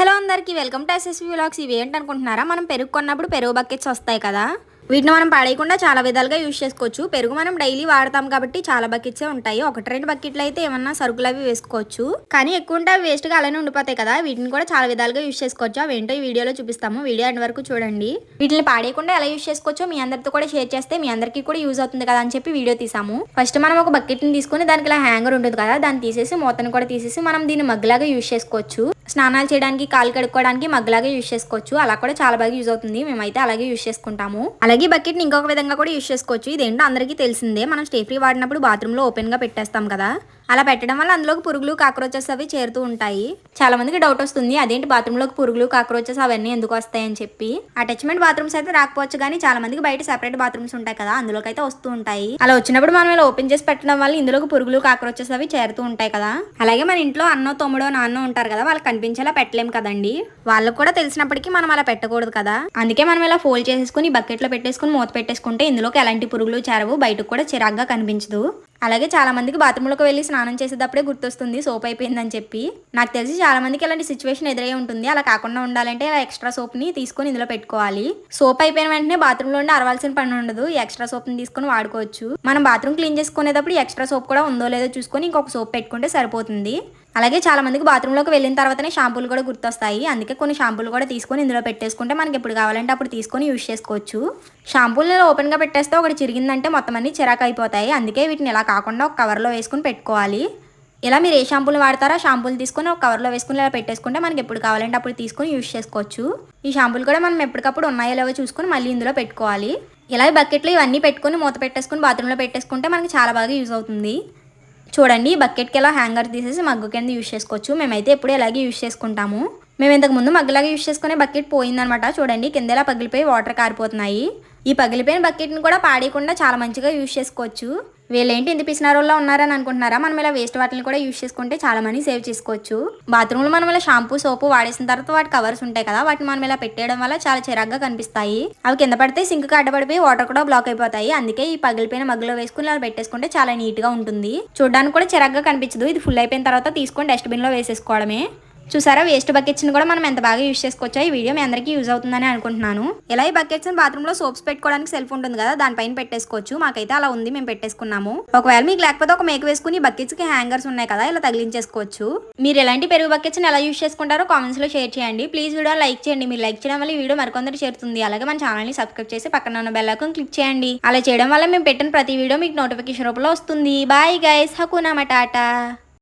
Hello అందరికీ welcome to SSV vlogs ఇవి ఏంటనుకుంటున్నారా? మనం పెరుగు కొన్నప్పుడు పెరుగు బకెట్స్ వస్తాయి కదా? వీటిని మనం పాడేయకుండా చాలా విధాలుగా యూజ్ చేసుకోవచ్చు. పెరుగు మనం డైలీ వాడతాం కాబట్టి చాలా బకెట్సే ఉంటాయి. ఒకటి రెండు బకెట్లు అయితే ఏమన్నా సరుకులు అవి వేసుకోవచ్చు. కానీ ఎక్కువ ఉంటే అవి వేస్ట్గా అలానే ఉండిపోతాయి కదా? వీటిని కూడా చాలా విధాలుగా యూజ్ చేసుకోవచ్చు. అవి ఏంటో ఈ వీడియోలో చూపిస్తాము. వీడియో ఎండ్ వరకు చూడండి. వీటిని పాడేయకుండా ఎలా యూజ్ చేసుకోవచ్చో మీ అందరితో కూడా షేర్ చేస్తే మీ అందరికీ కూడా యూజ్ అవుతుంది కదా అని చెప్పి వీడియో తీసాము. ఫస్ట్ మనం ఒక బకెట్ని తీసుకుని దానికి ఇలా హ్యాంగర్ ఉంటుంది కదా? దాన్ని తీసేసి మూతను కూడా తీసేసి మనం దీన్ని మగ్గులాగా యూజ్ చేసుకోవచ్చు. స్నానాలు చేయడానికి కాలు కడుక్కోవడానికి మగ్గులాగా యూజ్ చేసుకోవచ్చు. అలా కూడా చాలా బాగా యూజ్ అవుతుంది. మేమైతే అలాగే యూజ్ చేసుకుంటాము. అలాగే బకెట్ని ఇంకొక విధంగా కూడా యూజ్ చేసుకోవచ్చు. ఇదేంటో అందరికీ తెలిసిందే. మనం స్టే ఫ్రీ వాడినప్పుడు బాత్రూమ్లో ఓపెన్గా పెట్టేస్తాం కదా. అలా పెట్టడం వల్ల అందులోకి పురుగులు కాక్రోచెస్ అవి చేరుతూ ఉంటాయి. చాలా మందికి డౌట్ వస్తుంది అదేంటి బాత్రూంలోకి పురుగులు కాక్రోచెస్ అవన్నీ ఎందుకు వస్తాయని చెప్పి. అటాచ్మెంట్ బాత్రూమ్స్ అయితే రాకపోవచ్చు కానీ చాలా మందికి బయట సెపరేట్ బాత్రూమ్స్ ఉంటాయి కదా అందులోకి అయితే వస్తూ ఉంటాయి. అలా వచ్చినప్పుడు మనం ఇలా ఓపెన్ చేసి పెట్టడం వల్ల ఇందులోకి పురుగులు కాక్రోచెస్ అవి చేరుతూ ఉంటాయి కదా. అలాగే మన ఇంట్లో అన్నో తమ్ముడో నాన్నో ఉంటారు కదా వాళ్ళకి కనిపించేలా పెట్టలేం కదండి. వాళ్ళకు కూడా తెలిసినప్పటికీ మనం అలా పెట్టకూడదు కదా. అందుకే మనం ఇలా ఫోల్డ్ చేసేసుకుని బకెట్లో పెట్టేసుకుని మూత పెట్టేసుకుంటే ఇందులోకి ఎలాంటి పురుగులు చేరవు బయటకు కూడా చిరాగ్గా కనిపించదు. అలాగే చాలా మందికి బాత్రూంలోకి వెళ్ళి స్నానం చేసేటప్పుడే గుర్తొస్తుంది సోప్ అయిపోయిందని చెప్పి. నాకు తెలిసి చాలా మందికి ఇలాంటి సిచ్యువేషన్ ఎదురై ఉంటుంది. అలా కాకుండా ఉండాలంటే ఇలా ఎక్స్ట్రా సోప్ని తీసుకొని ఇందులో పెట్టుకోవాలి. సోప్ అయిపోయిన వెంటనే బాత్రూంలో ఉండి అరవాల్సిన పని ఉండదు. ఎక్స్ట్రా సోప్ని తీసుకొని వాడుకోవచ్చు. మనం బాత్రూమ్ క్లీన్ చేసుకునేటప్పుడు ఎక్స్ట్రా సోప్ కూడా ఉందో లేదో చూసుకొని ఇంకొక సోప్ పెట్టుకుంటే సరిపోతుంది. అలాగే చాలామందికి బాత్రూంలోకి వెళ్ళిన తర్వాతనే షాంపూలు కూడా గుర్తొస్తాయి. అందుకే కొన్ని షాంపూలు కూడా తీసుకొని ఇందులో పెట్టేసుకుంటే మనకి ఎప్పుడు కావాలంటే అప్పుడు తీసుకొని యూజ్ చేసుకోవచ్చు. షాంపూలు ఓపెన్గా పెట్టేస్తే ఒకటి చిరిగిందంటే మొత్తం అన్ని చిరాకు అయిపోతాయి అందుకే వీటిని ఇలా కాకుండా ఒక కవర్లో వేసుకుని పెట్టుకోవాలి. ఇలా మీరు ఏ షాంపూలు వాడతారో ఆ షాంపూలు తీసుకొని ఒక కవర్లో వేసుకుని ఇలా పెట్టేసుకుంటే మనకి ఎప్పుడు కావాలంటే అప్పుడు తీసుకొని యూజ్ చేసుకోవచ్చు. ఈ షాంపూలు కూడా మనం ఎప్పటికప్పుడు ఉన్నాయో లేవో చూసుకొని మళ్ళీ ఇందులో పెట్టుకోవాలి. ఇలా బకెట్లు బకెట్లో ఇవన్నీ పెట్టుకొని మూత పెట్టేసుకుని బాత్రూంలో పెట్టేసుకుంటే మనకి చాలా బాగా యూజ్ అవుతుంది. చూడండి బకెట్కి ఎలా హ్యాంగర్ తీసేసి మగ్గు కింద యూజ్ చేసుకోవచ్చు. మేమైతే ఎప్పుడు ఇలాగే యూజ్ చేసుకుంటాము. మేము ఇంతకుముందు మగ్గులాగా యూజ్ చేసుకునే బకెట్ పోయిందనమాట. చూడండి కింద ఎలా పగిలిపోయి వాటర్ కారిపోతున్నాయి. ఈ పగిలిపోయిన బకెట్ని కూడా పాడేయకుండా చాలా మంచిగా యూజ్ చేసుకోవచ్చు. వీళ్ళేంటి ఇంత పిసినారోల్లో ఉన్నారని అనుకుంటున్నారా? మనం ఇలా వేస్ట్ వాటిని కూడా యూజ్ చేసుకుంటే చాలా మనీ సేవ్ చేసుకోవచ్చు. బాత్రూంలో మనం ఇలా షాంపూ సోపు వాడేసిన తర్వాత వాటి కవర్స్ ఉంటాయి కదా వాటిని మనం ఇలా పెట్టేయడం వల్ల చాలా చిరాగ్గా కనిపిస్తాయి. అవి కింద పడితే సింక్ అడ్డపడిపోయి వాటర్ కూడా బ్లాక్ అయిపోతాయి. అందుకే ఈ పగిలిపోయిన మగ్గులో వేసుకుని ఇలా పెట్టేసుకుంటే చాలా నీట్గా ఉంటుంది. చూడడానికి కూడా చిరాగ్గా కనిపించదు. ఇది ఫుల్ అయిపోయిన తర్వాత తీసుకొని డస్ట్బిన్లో వేసేసుకోవడమే. చూసారా? వేస్ట్ బకెట్స్ని కూడా మనం ఎంత బాగా యూజ్ చేసుకోవచ్చా ఈ వీడియో మీ అందరికీ యూజ్ అవుతుందని అనుకుంటున్నాను. ఇలా ఈ బకెట్స్ బాత్రూంలో సోప్స్ పెట్టుకోవడానికి సెల్ఫ్ ఉంటుంది కదా దానిపైన పెట్టేసుకోవచ్చు. మాకైతే అలా ఉంది మేము పెట్టేసుకున్నాము. ఒకవేళ మీకు లేకపోతే ఒక మేక వేసుకుని బకెట్స్కి హ్యాంగర్స్ ఉన్నాయి కదా ఇలా తగిలించేసుకోవచ్చు. మీరు ఎలాంటి పెరుగు బకెట్స్ని ఎలా యూజ్ చేసుకుంటారో కామెంట్స్లో షేర్ చేయండి. ప్లీజ్ వీడియో లైక్ చేయండి. మీరు లైక్ చేయడం వల్ల వీడియో మరికొందరు చేరుతుంది. అలాగే మన ఛానల్ని సబ్స్క్రైబ్ చేసి పక్కన ఉన్న బెల్ ఐకాన్ క్లిక్ చేయండి. అలా చేయడం వల్ల మేము పెట్టిన ప్రతి వీడియో మీకు నోటిఫికేషన్ రూపంలో వస్తుంది. Bye guys హకునా matata